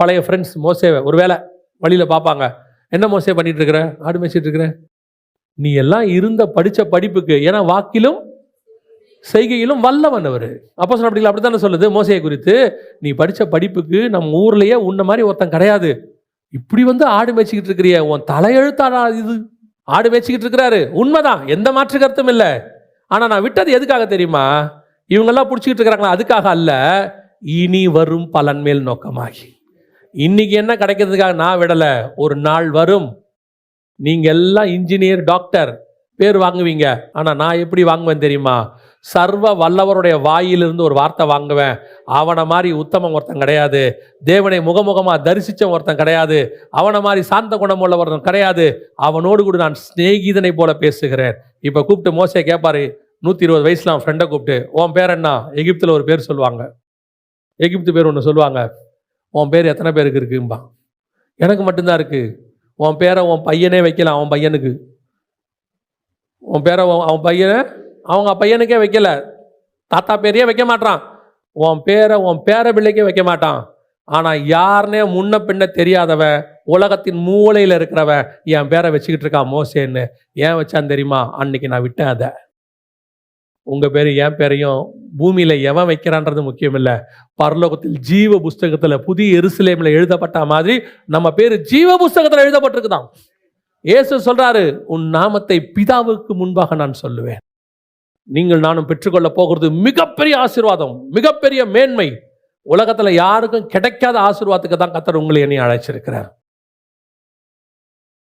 பழைய ஃப்ரெண்ட்ஸ் மோசேவை. ஒருவேளை வழியில் பார்ப்பாங்க. என்ன மோசே பண்ணிட்டு இருக்கிற ஆடு மேய்ச்சிட்டு இருக்கிற நீ எல்லாம் இருந்த படித்த படிப்புக்கு ஏன்னா வாக்கிலும் செய்கையிலும் வல்லவன் அவர். அப்போ சொல்ல அப்படிங்களா அப்படித்தானே சொல்லுது? மோசையை குறித்து நீ படித்த படிப்புக்கு நம்ம ஊர்லேயே உன்ன மாதிரி ஒருத்தன் கிடையாது. இப்படி வந்து ஆடு மேய்ச்சிக்கிட்டு இருக்கிறிய உன் தலையெழுத்தாடா இது? ஆடு மேய்ச்சிக்கிட்டு இருக்கிறாரு உண்மைதான். எந்த மாற்று கருத்தும் இல்லை. ஆனால் நான் விட்டது எதுக்காக தெரியுமா? இவங்கெல்லாம் பிடிச்சிக்கிட்டு இருக்கிறாங்களா அதுக்காக அல்ல. இனி வரும் பலன் மேல் நோக்கமாகி. இன்னைக்கு என்ன கிடைக்கிறதுக்காக நான் விடலை? ஒரு நாள் வரும். நீங்கள் எல்லாம் இன்ஜினியர் டாக்டர் பேர் வாங்குவீங்க. ஆனால் நான் எப்படி வாங்குவேன் தெரியுமா? சர்வ வல்லவருடைய வாயிலிருந்து ஒரு வார்த்தை வாங்குவேன். அவனை மாதிரி உத்தமம் ஒருத்தன் கிடையாது. தேவனை முகமுகமாக தரிசித்த ஒருத்தன் கிடையாது. அவனை மாதிரி சாந்த குணம் உள்ள ஒருத்தன் கிடையாது. அவனோடு கூட நான் சிநேகிதனை போல பேசுகிறேன். இப்போ கூப்பிட்டு மோசையை கேட்பாரு நூற்றி இருபது வயசுல அவன் ஃப்ரெண்டை கூப்பிட்டு உன் பேர் என்ன? எகிப்தில் ஒரு பேர் சொல்லுவாங்க. எகிப்து பேர் ஒன்று சொல்லுவாங்க. உன் பேர் எத்தனை பேருக்கு இருக்கும்பா? எனக்கு மட்டும்தான் இருக்குது உன் பேரை உன் பையனே வைக்கலாம் அவன் பையனுக்கு. உன் பேரை உன் அவன் பையனை அவங்க பையனுக்கே வைக்கல. தாத்தா பேரையே வைக்க மாட்டான். உன் பேரை உன் பேர பிள்ளைக்கே வைக்க மாட்டான். ஆனால் யாருனே முன்ன பின்ன தெரியாதவன் உலகத்தின் மூலையில் இருக்கிறவன் என் பேரை வச்சுக்கிட்டு இருக்கான் மோசேன்னு. ஏன் வச்சான் தெரியுமா? அன்னைக்கு நான் விட்டேன் அதை. உங்கள் பேர் என் பேரையும் பூமியில் எவன் வைக்கிறான்றது முக்கியம் இல்லை பரலோகத்தில் ஜீவ புஸ்தகத்தில் புதிய எருசலேமில் எழுதப்பட்ட மாதிரி நம்ம பேர் ஜீவ புஸ்தகத்தில் எழுதப்பட்டிருக்குதான் இயேசு சொல்கிறாரு உன் நாமத்தை பிதாவுக்கு முன்பாக நான் சொல்லுவேன். நீங்கள் நானும் பெற்றுக்கொள்ள போகிறது மிகப்பெரிய ஆசீர்வாதம் மிகப்பெரிய மேன்மை. உலகத்தில் யாருக்கும் கிடைக்காத ஆசீர்வாதத்துக்கு தான் கத்தர் உங்களை என்னை அழைச்சிருக்கிறார்.